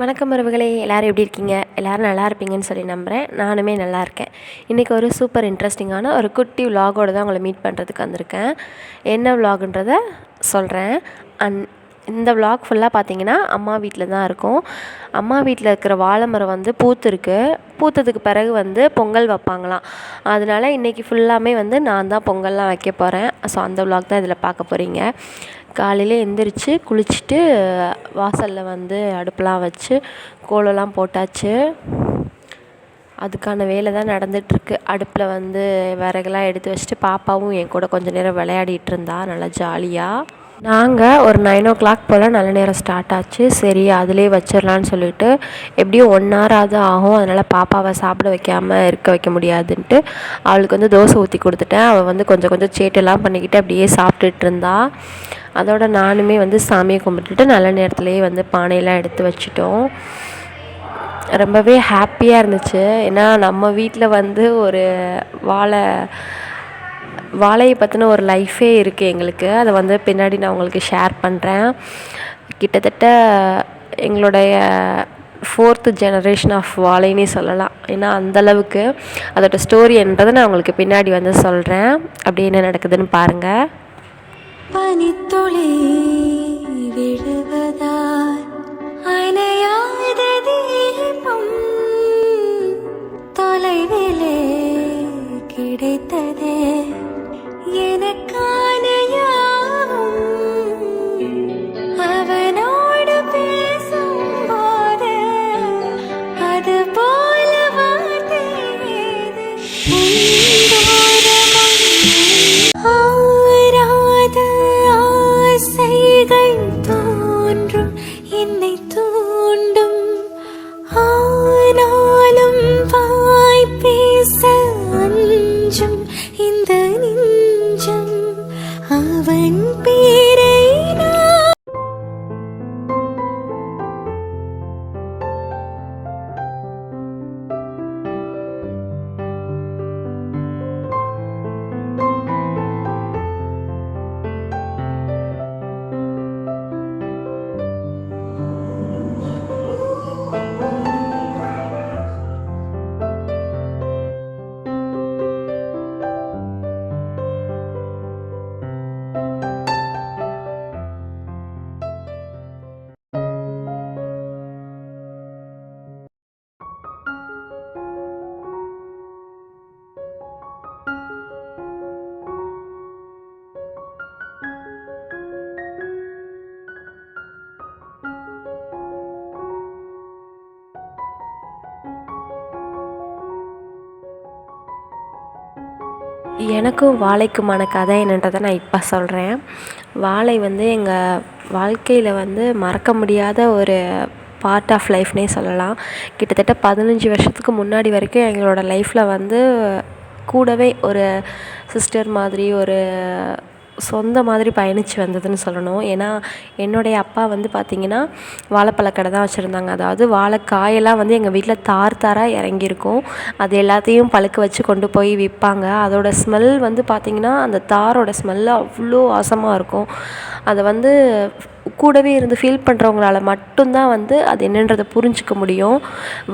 வணக்கம் உறவுகளே எல்லோரும் எப்படி இருக்கீங்க? எல்லோரும் நல்லா இருப்பீங்கன்னு சொல்லி நம்புகிறேன் நானுமே நல்லா இருக்கேன். இன்றைக்கி ஒரு சூப்பர் இன்ட்ரெஸ்டிங்கான ஒரு குட்டி விலாகோடு தான் உங்களை மீட் பண்ணுறதுக்கு வந்திருக்கேன். என்ன விலாகுன்றத சொல்கிறேன் அண்ட் இந்த விலாக் ஃபுல்லாக பார்த்தீங்கன்னா அம்மா வீட்டில் தான் இருக்கும். அம்மா வீட்டில் இருக்கிற வாழை மரம் வந்து பூத்துருக்கு. பூத்ததுக்கு பிறகு வந்து பொங்கல் வைப்பாங்களாம். அதனால இன்றைக்கி ஃபுல்லாமே வந்து நான் தான் பொங்கல்லாம் வைக்க போகிறேன் ஸோ அந்த விலாக் தான் இதில் பார்க்க போகிறீங்க காலையில் எந்திரிச்சு குளிச்சுட்டு வாசலில் வந்து அடுப்பெலாம் வச்சு கோலம்லாம் போட்டாச்சு. அதுக்கான வேலை தான் நடந்துகிட்ருக்கு அடுப்பில் வந்து விறகுலாம் எடுத்து வச்சுட்டு பாப்பாவும் என் கூட கொஞ்சம் நேரம் விளையாடிட்டு இருந்தா நல்லா ஜாலியாக நாங்கள் ஒரு நைன் ஓ கிளாக் போல் நல்ல நேரம் ஸ்டார்ட் ஆச்சு. சரி அதிலே வச்சிடலான்னு சொல்லிட்டு எப்படியும் ஒன் ஹவராவது ஆகும். அதனால் பாப்பாவை சாப்பிட வைக்காமல் இருக்க வைக்க முடியாதுன்ட்டு அவளுக்கு வந்து தோசை ஊற்றி கொடுத்துட்டேன். அவள் வந்து கொஞ்சம் கொஞ்சம் சேட்டெல்லாம் பண்ணிக்கிட்டு அப்படியே சாப்பிட்டுட்டு இருந்தா. அதோட நானுமே வந்து சாமியை கும்பிட்டுட்டு நல்ல நேரத்துலேயே வந்து பானையெல்லாம் எடுத்து வச்சிட்டோம். ரொம்பவே ஹாப்பியாக இருந்துச்சு. ஏன்னா நம்ம வீட்டில் வந்து ஒரு வாழை வாழையை பற்றின ஒரு லைஃபே இருக்குது எங்களுக்கு. அதை வந்து பின்னாடி நான் உங்களுக்கு ஷேர் பண்ணுறேன் கிட்டத்தட்ட எங்களுடைய ஃபோர்த்து ஜெனரேஷன் ஆஃப் வாழைன்னே சொல்லலாம். ஏன்னா அந்தளவுக்கு அதோடய ஸ்டோரி என்றதை நான் உங்களுக்கு பின்னாடி வந்து சொல்கிறேன் அப்படி என்ன நடக்குதுன்னு பாருங்கள் பனித்துளி. 心 எனக்கும் வாழைக்குமான கதை என்னன்றதை நான் இப்போ சொல்கிறேன் வாழை வந்து எங்கள் வாழ்க்கையில் வந்து மறக்க முடியாத ஒரு பார்ட் ஆஃப் லைஃப்னே சொல்லலாம். கிட்டத்தட்ட பதினஞ்சு வருஷத்துக்கு முன்னாடி வரைக்கும் எங்களோட லைஃப்பில் வந்து கூடவே ஒரு சிஸ்டர் மாதிரி ஒரு சொந்த மாதிரி பயணித்து வந்ததுன்னு சொல்லணும். ஏன்னா என்னுடைய அப்பா வந்து பார்த்திங்கன்னா வாழைப்பழக்கடை தான் வச்சுருந்தாங்க. அதாவது வாழைக்காயெல்லாம் வந்து எங்கள் வீட்டில் தார் தாராக இறங்கியிருக்கும். அது எல்லாத்தையும் பழுக்க வச்சு கொண்டு போய் விற்பாங்க. அதோட ஸ்மெல் வந்து பார்த்திங்கன்னா அந்த தாரோட ஸ்மெல்லு அவ்வளோ வாசமாக இருக்கும். அதை வந்து கூடவே இருந்து ஃபீல் பண்ணுறவங்களால மட்டும்தான் வந்து அது என்னன்றதை புரிஞ்சிக்க முடியும்.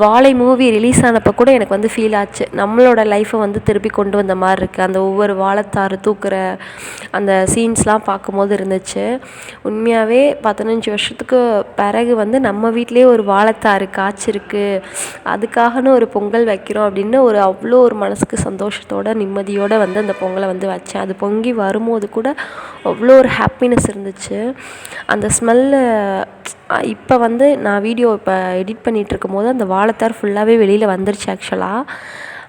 வாழை மூவி ரிலீஸ் ஆனப்போ கூட எனக்கு வந்து ஃபீல் ஆச்சு. நம்மளோட லைஃப்பை வந்து திருப்பி கொண்டு வந்த மாதிரி இருக்குது அந்த ஒவ்வொரு வாழைத்தாறு தூக்குற அந்த சீன்ஸ்லாம் பார்க்கும்போது இருந்துச்சு. உண்மையாகவே பதினஞ்சு வருஷத்துக்கு பிறகு வந்து நம்ம வீட்டிலே ஒரு வாழைத்தாறு காய்ச்சிருக்கு. அதுக்காகன்னு ஒரு பொங்கல் வைக்கிறோம் அப்படின்னு ஒரு அவ்வளோ ஒரு மனசுக்கு சந்தோஷத்தோட நிம்மதியோடு வந்து அந்த பொங்கலை வந்து வச்சேன். அது பொங்கி வரும்போது கூட அவ்வளோ ஒரு ஹாப்பினஸ் இருந்துச்சு. அந்த அந்த ஸ்மெல்லு இப்போ வந்து நான் வீடியோ இப்போ எடிட் பண்ணிகிட்டு இருக்கும்போது அந்த வாழைத்தார் ஃபுல்லாகவே வெளியில் வந்துருச்சு ஆக்சுவலாக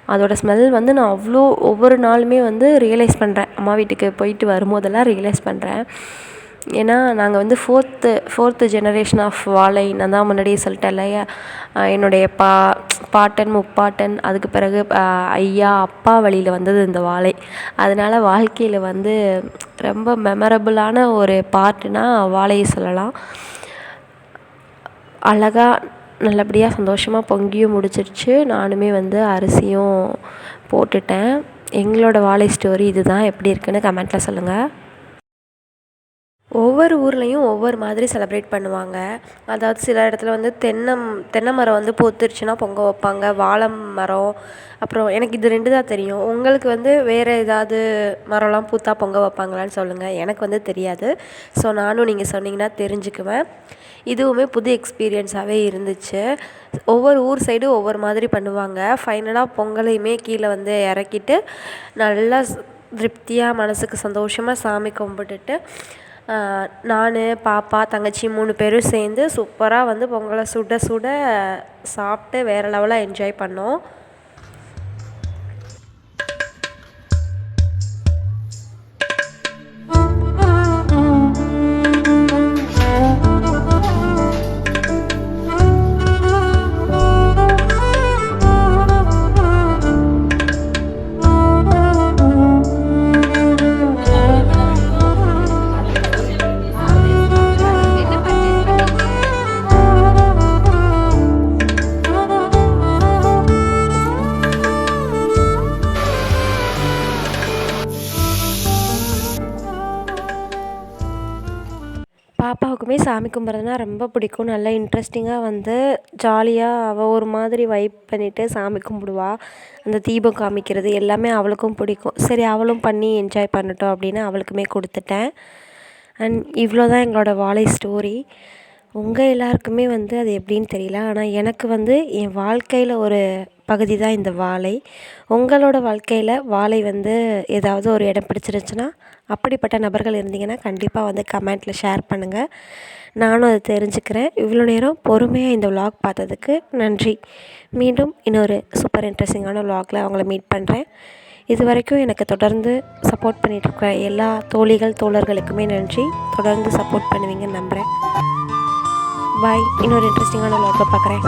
அதோடய ஸ்மெல் வந்து நான் அவ்வளோ ஒவ்வொரு நாளுமே வந்து ரியலைஸ் பண்ணுறேன் அம்மா வீட்டுக்கு போயிட்டு வரும்போதெல்லாம் ரியலைஸ் பண்ணுறேன் ஏன்னா நாங்கள் வந்து ஃபோர்த்து ஃபோர்த்து ஜெனரேஷன் ஆஃப் வாழை நான் தான் முன்னாடியே சொல்லிட்டேன் இல்லையா என்னுடைய பா பாட்டன் முப்பாட்டன் அதுக்கு பிறகு ஐயா அப்பா வழியில் வந்தது இந்த வாழை. அதனால் வாழ்க்கையில் வந்து ரொம்ப மெமரபுளான ஒரு பாட்டுனா வாழையை சொல்லலாம். அழகாக நல்லபடியாக சந்தோஷமாக பொங்கியும் முடிச்சிருச்சு. நானுமே வந்து அரிசியும் போட்டுட்டேன். எங்களோட வாழை ஸ்டோரி இதுதான். எப்படி இருக்குன்னு கமெண்ட்டில் சொல்லுங்கள் ஒவ்வொரு ஊர்லேயும் ஒவ்வொரு மாதிரி செலப்ரேட் பண்ணுவாங்க. அதாவது சில இடத்துல வந்து தென்னம் தென்னை மரம் வந்து பூத்துருச்சுன்னா பொங்கல் வைப்பாங்க. வாழை மரம் அப்புறம் எனக்கு இது ரெண்டு தான் தெரியும். உங்களுக்கு வந்து வேறு ஏதாவது மரம்லாம் பூத்தா பொங்கல் வைப்பாங்களான்னு சொல்லுங்கள் எனக்கு வந்து தெரியாது. ஸோ நானும் நீங்கள் சொன்னீங்கன்னா தெரிஞ்சுக்குவேன். இதுவுமே புது எக்ஸ்பீரியன்ஸாகவே இருந்துச்சு. ஒவ்வொரு ஊர் சைடும் ஒவ்வொரு மாதிரி பண்ணுவாங்க. ஃபைனலாக பொங்கலையுமே கீழே வந்து இறக்கிட்டு நல்லா திருப்தியாக மனதுக்கு சந்தோஷமாக சாமி கும்பிட்டுட்டு நான் பாப்பா தங்கச்சி மூணு பேரும் சேர்ந்து சூப்பராக வந்து பொங்கலை சுட சுட சாப்பிட்டு வேறு லெவலாக என்ஜாய் பண்ணோம். பாப்பாவுக்குமே சாமி கும்பிட்றதுனா ரொம்ப பிடிக்கும். நல்லா இன்ட்ரெஸ்டிங்காக வந்து ஜாலியாக அவள் ஒரு மாதிரி வைப் பண்ணிவிட்டு சாமி கும்பிடுவா. அந்த தீபம் காமிக்கிறது எல்லாமே அவளுக்கும் பிடிக்கும். சரி அவளும் பண்ணி என்ஜாய் பண்ணட்டும் அப்படின்னு அவளுக்குமே கொடுத்துட்டேன். அண்ட் இவ்வளோ தான் எங்களோடய வாழை ஸ்டோரி உங்கள் எல்லாருக்குமே வந்து அது எப்படின்னு தெரியல. ஆனால் எனக்கு வந்து என் வாழ்க்கையில் ஒரு பகுதி தான் இந்த வாழை. உங்களோட வாழ்க்கையில் வாழை வந்து ஏதாவது ஒரு இடம் பிடிச்சிருச்சுன்னா அப்படிப்பட்ட நபர்கள் இருந்தீங்கன்னா கண்டிப்பாக வந்து கமெண்ட்டில் ஷேர் பண்ணுங்கள் நானும் அதை தெரிஞ்சுக்கிறேன். இவ்வளோ நேரம் பொறுமையாக இந்த விலாக் பார்த்ததுக்கு நன்றி. மீண்டும் இன்னொரு சூப்பர் இன்ட்ரெஸ்டிங்கான விலாகில் அவங்கள மீட் பண்ணுறேன் இது வரைக்கும் எனக்கு தொடர்ந்து சப்போர்ட் பண்ணிகிட்ருக்க எல்லா தோழிகள் தோழர்களுக்குமே நன்றி. தொடர்ந்து சப்போர்ட் பண்ணுவீங்கன்னு நம்புகிறேன் பாய் இன்னொரு இன்ட்ரெஸ்டிங்கான விலாகில் பார்க்குறேன்.